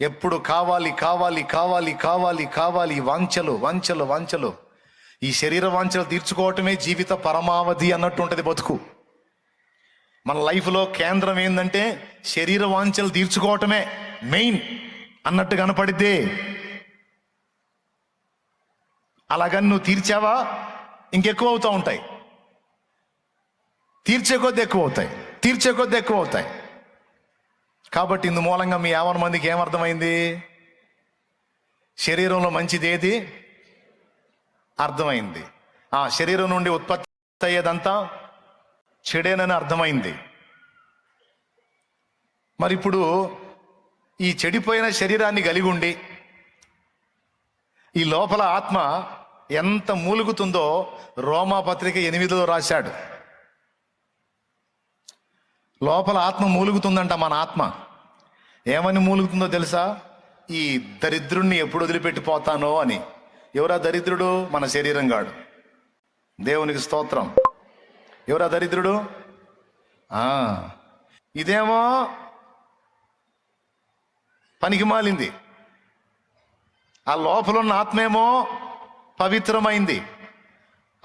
ఎప్పుడు కావాలి కావాలి కావాలి కావాలి కావాలి వాంఛలు వాంఛలు వాంఛలు. ఈ శరీర వాంఛలు తీర్చుకోవటమే జీవిత పరమావధి అన్నట్టు ఉంటుంది బతుకు. మన లైఫ్లో కేంద్రం ఏంటంటే శరీర వాంఛలు తీర్చుకోవటమే మెయిన్ అన్నట్టు కనపడిద్దే. అలాగని నువ్వు తీర్చావా? ఇంకెక్కువ అవుతూ ఉంటాయి. తీర్చే కొద్ది ఎక్కువ అవుతాయి. తీర్చే కొద్ది ఎక్కువ అవుతాయి. కాబట్టి ఇందు మూలంగా మీ యావన మందికి ఏమర్థమైంది? శరీరంలో మంచిది ఏది? అర్థమైంది. ఆ శరీరం నుండి ఉత్పత్తి అయ్యేదంతా చెడేనని అర్థమైంది. మరి ఇప్పుడు ఈ చెడిపోయిన శరీరాన్ని కలిగి ఉండి ఈ లోపల ఆత్మ ఎంత మూలుగుతుందో రోమా పత్రిక ఎనిమిదిలో రాశాడు. లోపల ఆత్మ మూలుగుతుందంట మన ఆత్మ. ఏమని మూలుగుతుందో తెలుసా? ఈ దరిద్రుణ్ణి ఎప్పుడు వదిలిపెట్టిపోతానో అని. ఎవరా దరిద్రుడు? మన శరీరం గాడు దేవునికి స్తోత్రం. ఎవరా దరిద్రుడు? ఇదేమో పనికి మాలింది. ఆ లోపల ఉన్న ఆత్మేమో పవిత్రమైంది.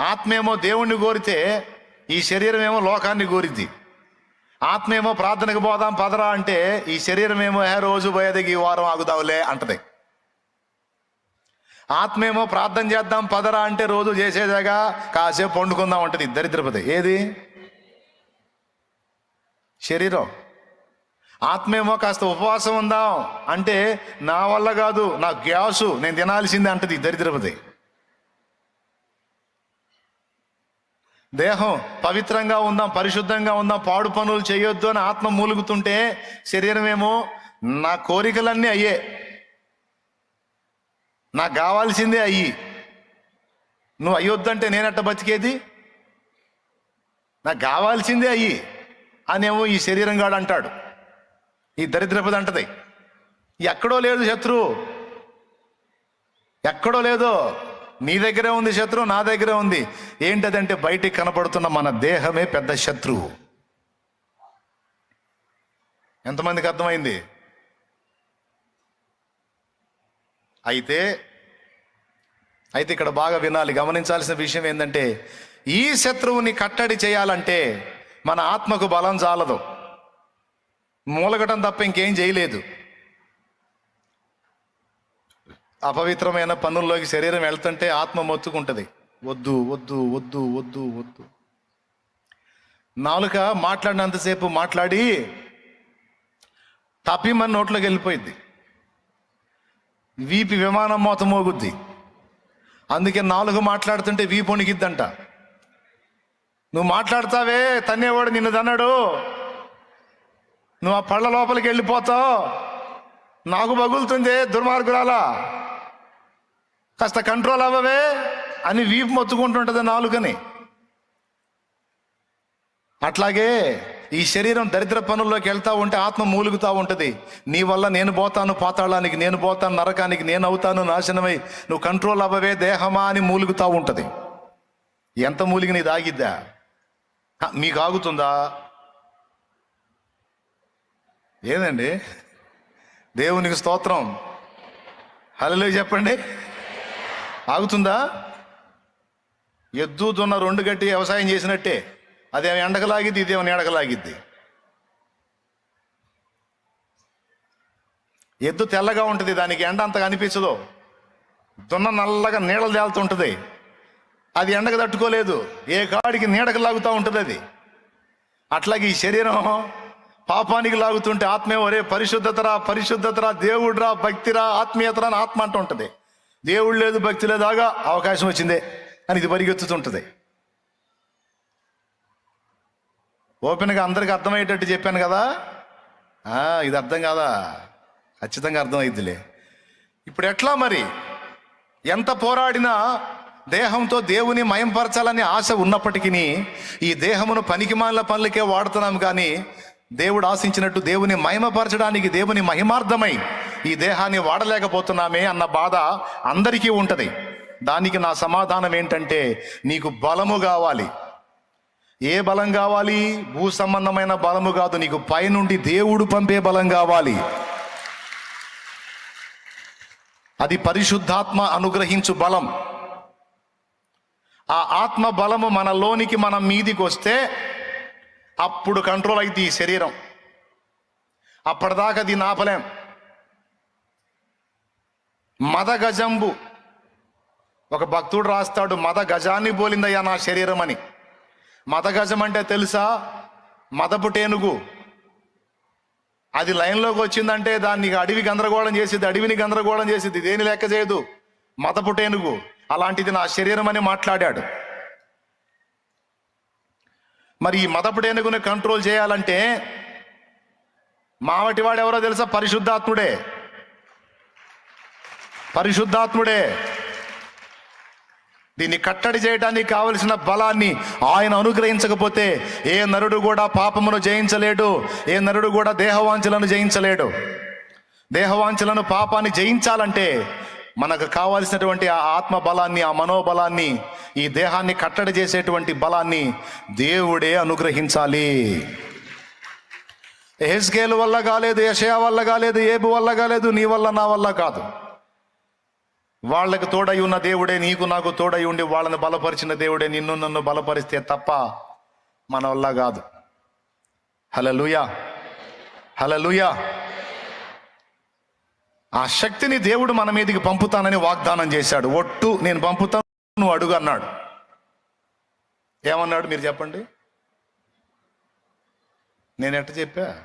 ఆత్మేమో దేవుణ్ణి కోరితే ఈ శరీరం ఏమో లోకాన్ని కోరిద్ది ఆత్మేమో ప్రార్థనకు పోదాం పదరా అంటే ఈ శరీరం ఏమో ఏ రోజు పోయేదికి ఈ వారం ఆగుదావులే అంటది. ఆత్మేమో ప్రార్థన చేద్దాం పదరా అంటే రోజు చేసేదాగా కాసేపు వండుకుందాం అంటది దరిద్రపతి. ఏది? శరీరం. ఆత్మేమో కాస్త ఉపవాసం ఉందాం అంటే నా వల్ల కాదు నా గ్యాసు నేను తినాల్సిందే అంటది దరిద్రపతి. దేహం పవిత్రంగా ఉందాం పరిశుద్ధంగా ఉందాం పాడు పనులు చేయొద్దు అని ఆత్మ మూలుగుతుంటే శరీరం ఏమో నా కోరికలన్నీ అయ్యే. నాకు కావాల్సిందే అయ్యి. నువ్వు అయ్యొద్దంటే నేనట్ట బతికేది? నాకు కావాల్సిందే అయ్యి అనేమో ఈ శరీరం గాడు అంటాడు. ఈ దరిద్రపది అంటది. ఎక్కడో లేదు శత్రువు. ఎక్కడో లేదో నీ దగ్గరే ఉంది శత్రువు నా దగ్గరే ఉంది. ఏంటదంటే బయటికి కనపడుతున్న మన దేహమే పెద్ద శత్రువు ఎంతమందికి అర్థమైంది? అయితే అయితే ఇక్కడ బాగా వినాలి. గమనించాల్సిన విషయం ఏంటంటే ఈ శత్రువుని కట్టడి చేయాలంటే మన ఆత్మకు బలం చాలదు. మూలగటం తప్ప ఇంకేం చేయలేదు. అపవిత్రమైన పనుల్లోకి శరీరం వెళ్తుంటే ఆత్మ మొత్తుకుంటుంది. వద్దు వద్దు వద్దు వద్దు వద్దు. నాలుక మాట్లాడినంతసేపు మాట్లాడి తప్పిమని నోట్లోకి వెళ్ళిపోయింది వీపి విమానం మోత మోగుద్ది. అందుకే నాలుగు మాట్లాడుతుంటే వీపు వణికిద్దంట. నువ్వు మాట్లాడతావే తన్నేవాడు నిన్ను తన్నాడు. నువ్వు ఆ పళ్ళ లోపలికి వెళ్ళిపోతావు. నాకు బగులుతుంది దుర్మార్గురాలా. కాస్త కంట్రోల్ అవ్వవే అని వీపు మొత్తుకుంటుంటుంది నాలుకని. అట్లాగే ఈ శరీరం దరిద్ర పనుల్లోకి వెళ్తా ఉంటే ఆత్మ మూలుగుతూ ఉంటుంది. నీ వల్ల నేను పోతాను పాతాళానికి నేను పోతాను నరకానికి నేను అవుతాను నాశనమై నువ్వు కంట్రోల్ అవ్వవే దేహమా అని మూలుగుతూ ఉంటుంది. ఎంత మూలిగి నీ దాగిద్దా మీకు ఆగుతుందా? ఏదండి? దేవునికి స్తోత్రం. హలో చెప్పండి. ఆగుతుందా? ఎద్దు దున్న రెండు గట్టి వ్యవసాయం చేసినట్టే. అదేమో ఎండకలాగిద్ది ఇదేమో నీడకలాగిద్ది. ఎద్దు తెల్లగా ఉంటుంది దానికి ఎండ అంతగా అనిపించదు. దున్న నల్లగా నీడలు తేలుతుంటుంది అది ఎండకు తట్టుకోలేదు. ఏ కాడికి నీడకు లాగుతూ ఉంటుంది అది. అట్లాగే ఈ శరీరం పాపానికి లాగుతుంటే ఆత్మే ఒరే పరిశుద్ధతరా పరిశుద్ధతరా దేవుడురా భక్తిరా ఆత్మీయతరా అని ఆత్మ అంటూ ఉంటుంది. దేవుడు లేదు భక్తి లేదాగా అవకాశం వచ్చిందే అని ఇది పరిగెత్తుతుంటుంది. ఓపెన్గా అందరికి అర్థమయ్యేటట్టు చెప్పాను కదా? ఇది అర్థం కాదా? ఖచ్చితంగా అర్థమైద్దిలే. ఇప్పుడు ఎట్లా మరి? ఎంత పోరాడినా దేహంతో దేవుని మయంపరచాలని ఆశ ఉన్నప్పటికీ ఈ దేహమును పనికిమాల పనులకే వాడుతున్నాం కానీ దేవుడు ఆశించినట్టు దేవుని మహిమపరచడానికి దేవుని మహిమార్థమై ఈ దేహాన్ని వాడలేకపోతున్నామే అన్న బాధ అందరికీ ఉంటుంది. దానికి నా సమాధానం ఏంటంటే నీకు బలము కావాలి. ఏ బలం కావాలి? భూ సంబంధమైన బలము కాదు. నీకు పైనుండి దేవుడు పంపే బలం కావాలి. అది పరిశుద్ధాత్మ అనుగ్రహించు బలం. ఆ ఆత్మ బలము మనలోనికి మన మీదికి వస్తే అప్పుడు కంట్రోల్ అయింది ఈ శరీరం. అప్పటిదాకా దీన్ని ఆపలేం మద గజంబు ఒక భక్తుడు రాస్తాడు మద గజాన్ని బోలిందయ్యా నా శరీరం అని. మద గజం అంటే తెలుసా? మదపు టేనుగు అది లైన్లోకి వచ్చిందంటే దాన్ని అడవి గందరగోళం చేసింది అడవిని గందరగోళం చేసింది దేని లెక్క చేయదు. మదపు టేనుగు అలాంటిది నా శరీరం అని మాట్లాడాడు. మరి ఈ మదపు టేనుగుని కంట్రోల్ చేయాలంటే మావటివాడు ఎవరో తెలుసా? పరిశుద్ధాత్ముడే. పరిశుద్ధాత్ముడే. దీన్ని కట్టడి చేయడానికి కావలసిన బలాన్ని ఆయన అనుగ్రహించకపోతే ఏ నరుడు కూడా పాపమును జయించలేడు ఏ నరుడు కూడా దేహవాంఛలను జయించలేడు. దేహవాంఛలను పాపాన్ని జయించాలంటే మనకు కావాల్సినటువంటి ఆ ఆత్మ బలాన్ని ఆ మనోబలాన్ని ఈ దేహాన్ని కట్టడి చేసేటువంటి బలాన్ని దేవుడే అనుగ్రహించాలి. ఎహెస్కేలు వల్ల కాలేదు యషయా వల్ల కాలేదు ఏబు వల్ల కాలేదు నీ వల్ల నా వల్ల కాదు. వాళ్ళకి తోడై ఉన్న దేవుడే నీకు నాకు తోడై ఉండి వాళ్ళని బలపరిచిన దేవుడే నిన్ను నన్ను బలపరిస్తే తప్ప మన వల్ల కాదు. హలలుయా హలలుయా ఆ శక్తిని దేవుడు మన మీదకి పంపుతానని వాగ్దానం చేశాడు. ఒట్టు నేను పంపుతాను నువ్వు అడుగు అన్నాడు. ఏమన్నాడు మీరు చెప్పండి? నేను ఎట్ట చెప్పా?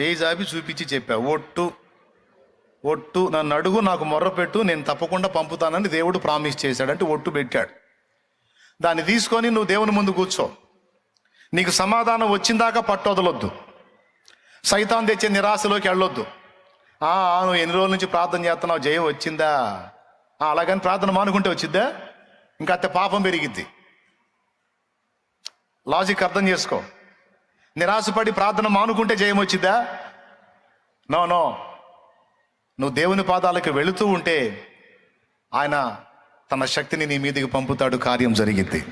చేయి జాపి చూపించి చెప్పా. ఒట్టు ఒట్టు నన్ను అడుగు నాకు మొర్ర పెట్టు నేను తప్పకుండా పంపుతానని దేవుడు ప్రామిస్ చేశాడంటే ఒట్టు పెట్టాడు. దాన్ని తీసుకొని నువ్వు దేవుని ముందు కూర్చో. నీకు సమాధానం వచ్చిందాకా పట్టొదలొద్దు సైతాన్ తెచ్చే నిరాశలోకి వెళ్ళొద్దు. నువ్వు ఎన్ని రోజుల నుంచి ప్రార్థన చేస్తున్నావు? జయం వచ్చిందా? అలాగని ప్రార్థన మానుకుంటే వచ్చిద్దా? ఇంకా అత్తే పాపం పెరిగిద్ది. లాజిక్ అర్థం చేసుకో. నిరాశపడి ప్రార్థన మానుకుంటే జయం వచ్చిద్దా? No no. నువ్వు దేవుని పాదాలకు వెళుతూ ఉంటే ఆయన తన శక్తిని నీ మీదకి పంపుతాడు కార్యం జరిగింది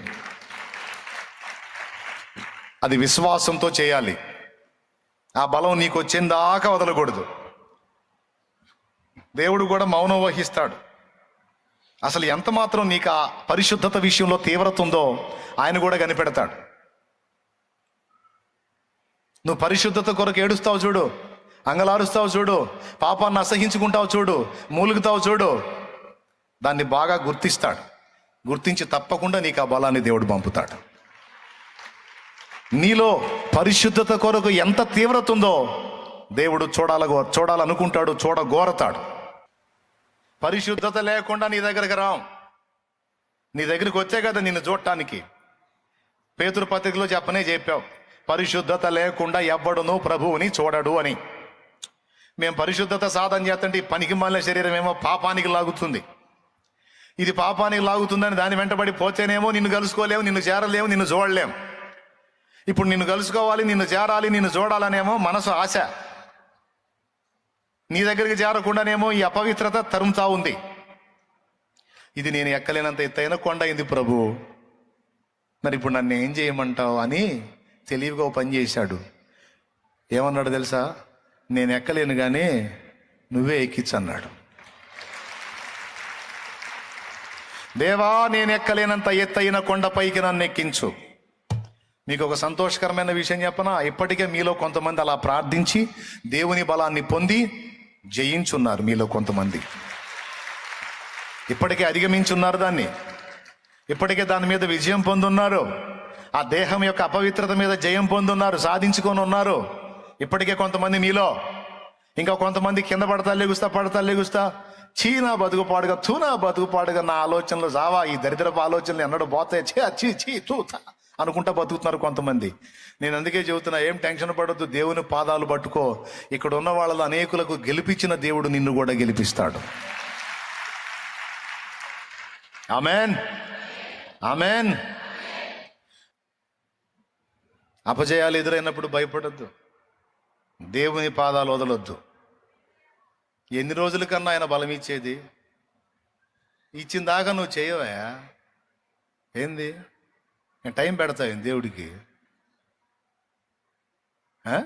అది విశ్వాసంతో చేయాలి. ఆ బలం నీకు వచ్చేందాకా వదలకూడదు. దేవుడు కూడా మౌనం వహిస్తాడు. అసలు ఎంత మాత్రం నీకు ఆ పరిశుద్ధత విషయంలో తీవ్రత ఉందో ఆయన కూడా కనిపెడతాడు. నువ్వు పరిశుద్ధత కొరకు ఏడుస్తావు చూడు. అంగలారుస్తావు చూడు పాపాన్ని అసహించుకుంటావు చూడు మూలుగుతావు చూడు. దాన్ని బాగా గుర్తిస్తాడు. గుర్తించి తప్పకుండా నీకు ఆ బలాన్ని దేవుడు పంపుతాడు. నీలో పరిశుద్ధత కొరకు ఎంత తీవ్రత ఉందో దేవుడు చూడాలగో చూడాలనుకుంటాడు చూడగోరతాడు. పరిశుద్ధత లేకుండా నీ దగ్గరకు రాం నీ దగ్గరికి వచ్చే కదా నిన్ను చూడటానికి. పేతురు పత్రికలో చెప్పనే చెప్పావు పరిశుద్ధత లేకుండా ఎవ్వడును ప్రభువుని చూడడు అని. మేము పరిశుద్ధత సాధన చేస్తుంటే ఈ పనికి మాలిన శరీరం ఏమో పాపానికి లాగుతుంది. ఇది పాపానికి లాగుతుందని దాని వెంటబడి పోతేనేమో నిన్ను కలుసుకోలేము నిన్ను చేరలేము నిన్ను చూడలేము. ఇప్పుడు నిన్ను కలుసుకోవాలి నిన్ను చేరాలి నిన్ను చూడాలనేమో మనసు ఆశ. నీ దగ్గరికి చేరకుండానేమో ఈ అపవిత్రత తరుముతా ఉంది. ఇది నేను ఎక్కలేనంత ఎత్తైన కొండ అయింది ప్రభు. మరి ఇప్పుడు నన్ను ఏం చేయమంటావు అని తెలివిగా పని చేశాడు. ఏమన్నాడు తెలుసా? నేను ఎక్కలేను కానీ నువ్వే ఎక్కించన్నాడు దేవా నేను ఎక్కలేనంత ఎత్తైన కొండపైకి నన్ను ఎక్కించు. మీకు ఒక సంతోషకరమైన విషయం చెప్పనా? ఇప్పటికే మీలో కొంతమంది అలా ప్రార్థించి దేవుని బలాన్ని పొంది జయించున్నారు మీలో కొంతమంది. ఇప్పటికే అధిగమించున్నారు దాన్ని. ఇప్పటికే దాని మీద విజయం పొందున్నారు. ఆ దేహం యొక్క అపవిత్రత మీద జయం పొందున్నారు సాధించుకొని ఉన్నారు. ఇప్పటికే కొంతమంది మీలో. ఇంకా కొంతమంది కింద పడతా లేగుస్తా పడతా లేగుస్తా. చీనా బతుకు పాడుగా తూనా బతుకు పాడుగా నా ఆలోచనలు జావా ఈ దరిద్రపు ఆలోచనలు ఎన్నడూ పోతాయి? చీ చీ చీ తూతా అనుకుంటా బతుకుతున్నారు కొంతమంది. నేను అందుకే చెబుతున్నా ఏం టెన్షన్ పడొద్దు దేవుని పాదాలు పట్టుకో. ఇక్కడ ఉన్న వాళ్ళ అనేకులకు గెలిపించిన దేవుడు నిన్ను కూడా గెలిపిస్తాడు. ఆమెన్. ఆమెన్. అపజయాలు ఎదురైనప్పుడు భయపడద్దు. దేవుని పాదాలు వదలొద్దు. ఎన్ని రోజుల కన్నా ఆయన బలం ఇచ్చేది ఇచ్చిన దాకా నువ్వు చేయవా? ఏంది? నేను టైం పెడతా దేవుడికి. ఆ?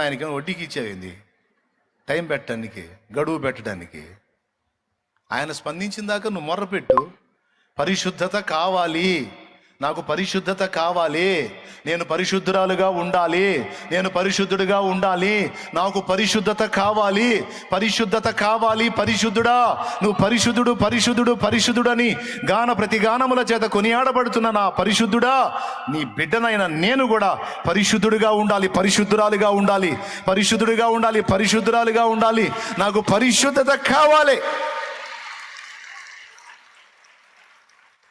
ఆయనకి వడ్డీకి ఇచ్చావేంది టైం పెట్టడానికి గడువు పెట్టడానికి. ఆయన స్పందించిన దాకా నువ్వు మొర్రపెట్టు. పరిశుద్ధత కావాలి. నాకు పరిశుద్ధత కావాలి. నేను పరిశుద్ధురాలుగా ఉండాలి. నేను పరిశుద్ధుడిగా ఉండాలి. నాకు పరిశుద్ధత కావాలి. పరిశుద్ధత కావాలి పరిశుద్ధుడా. నువ్వు పరిశుద్ధుడు పరిశుద్ధుడు పరిశుద్ధుడని గాన ప్రతి గానముల చేత కొనియాడబడుతున్న నా పరిశుద్ధుడా నీ బిడ్డనైన నేను కూడా పరిశుద్ధుడిగా ఉండాలి పరిశుద్ధురాలుగా ఉండాలి పరిశుద్ధుడిగా ఉండాలి పరిశుద్ధురాలుగా ఉండాలి. నాకు పరిశుద్ధత కావాలి.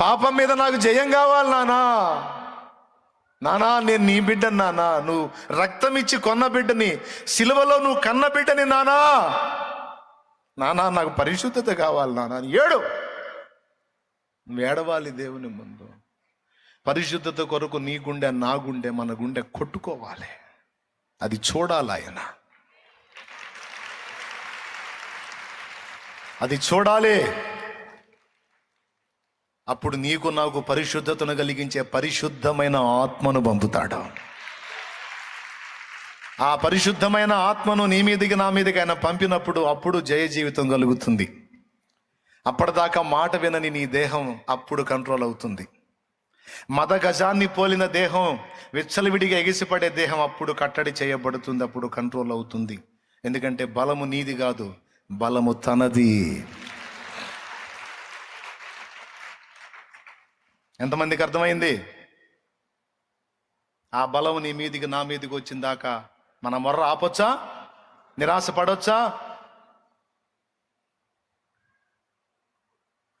పాపం మీద నాకు జయం కావాలి నానా. నానా నేను నీ బిడ్డ నానా. నువ్వు రక్తం ఇచ్చి కొన్న బిడ్డని సిలువలో నువ్వు కన్న బిడ్డని నానా. నానా నాకు పరిశుద్ధత కావాలి నానా. ఏడు. ఏడవాలి దేవుని ముందు. పరిశుద్ధత కొరకు నీ గుండె నా గుండె మన గుండె కొట్టుకోవాలి. అది చూడాలి ఆయన. అది చూడాలి. అప్పుడు నీకు నాకు పరిశుద్ధతను కలిగించే పరిశుద్ధమైన ఆత్మను పంపుతాడు. ఆ పరిశుద్ధమైన ఆత్మను నీ మీదకి నా మీదకి ఆయన పంపినప్పుడు అప్పుడు జయ జీవితం కలుగుతుంది. అప్పటిదాకా మాట వినని నీ దేహం అప్పుడు కంట్రోల్ అవుతుంది. మద గజాన్ని పోలిన దేహం విచ్చలవిడిగా ఎగిసిపడే దేహం అప్పుడు కట్టడి చేయబడుతుంది అప్పుడు కంట్రోల్ అవుతుంది. ఎందుకంటే బలము నీది కాదు బలము తనది. ఎంతమందికి అర్థమైంది? ఆ బలం నీ మీదికి నా మీదికి వచ్చిందాక మన మొర్ర ఆపొచ్చా? నిరాశ పడొచ్చా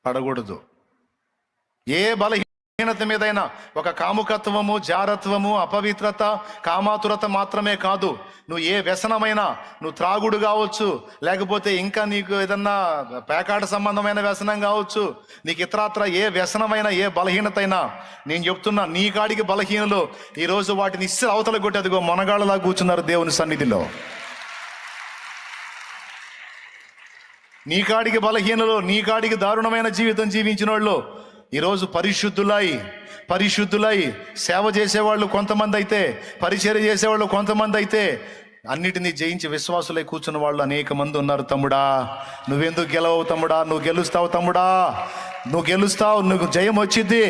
పడకూడదు. ఏ బలహీనత మీదైనా ఒక కాముకత్వము జారత్వము అపవిత్రత కామాతురత మాత్రమే కాదు. నువ్వు ఏ వ్యసనమైనా నువ్వు త్రాగుడు కావచ్చు లేకపోతే ఇంకా నీకు ఏదన్నా పేకాట సంబంధమైన వ్యసనం కావచ్చు నీకు ఇతరాత్ర ఏ వ్యసనమైన ఏ బలహీనత అయినా నేను చెప్తున్నా నీ కాడికి బలహీనలు ఈరోజు వాటిని ఇస్తే అవతల కొట్టి అదిగో మొనగాళ్ళలా కూర్చున్నారు దేవుని సన్నిధిలో. నీ కాడికి బలహీనలు నీ కాడికి దారుణమైన జీవితం జీవించిన వాళ్ళు ఈరోజు పరిశుద్ధులై పరిశుద్ధులై సేవ చేసేవాళ్ళు కొంతమంది అయితే పరిచర్య చేసేవాళ్ళు కొంతమంది అయితే అన్నిటినీ జయించి విశ్వాసులై కూర్చున్న వాళ్ళు అనేక మంది ఉన్నారు తమ్ముడా. నువ్వెందుకు గెలవవు తమ్ముడా? నువ్వు గెలుస్తావు తమ్ముడా? నువ్వు గెలుస్తావు నువ్వు జయం వచ్చింది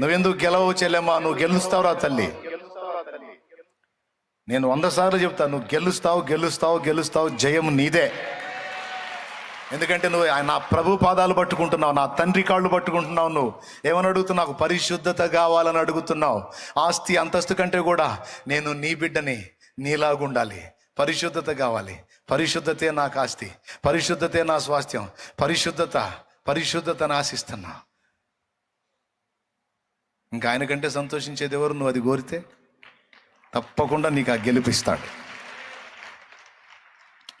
నువ్వెందుకు గెలవవు చెల్లెమ్మా? నువ్వు గెలుస్తావురా తల్లి. నేను వంద సార్లు చెప్తా నువ్వు గెలుస్తావు గెలుస్తావు గెలుస్తావు జయం నీదే. ఎందుకంటే నువ్వు ఆయన నా ప్రభు పాదాలు పట్టుకుంటున్నావు నా తండ్రి కాళ్ళు పట్టుకుంటున్నావు నువ్వు. ఏమని అడుగుతున్నావు? నాకు పరిశుద్ధత కావాలని అడుగుతున్నావు. ఆస్తి అంతస్తు కంటే కూడా నేను నీ బిడ్డని నీలాగుండాలి పరిశుద్ధత కావాలి. పరిశుద్ధతే నాకు ఆస్తి. పరిశుద్ధతే నా స్వాస్థ్యం. పరిశుద్ధత పరిశుద్ధతను ఆశిస్తున్నా. ఇంకా ఆయన కంటే సంతోషించేది ఎవరు? నువ్వు అది కోరితే తప్పకుండా నీకు ఆ గెలిపిస్తాడు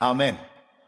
ఆమెన్.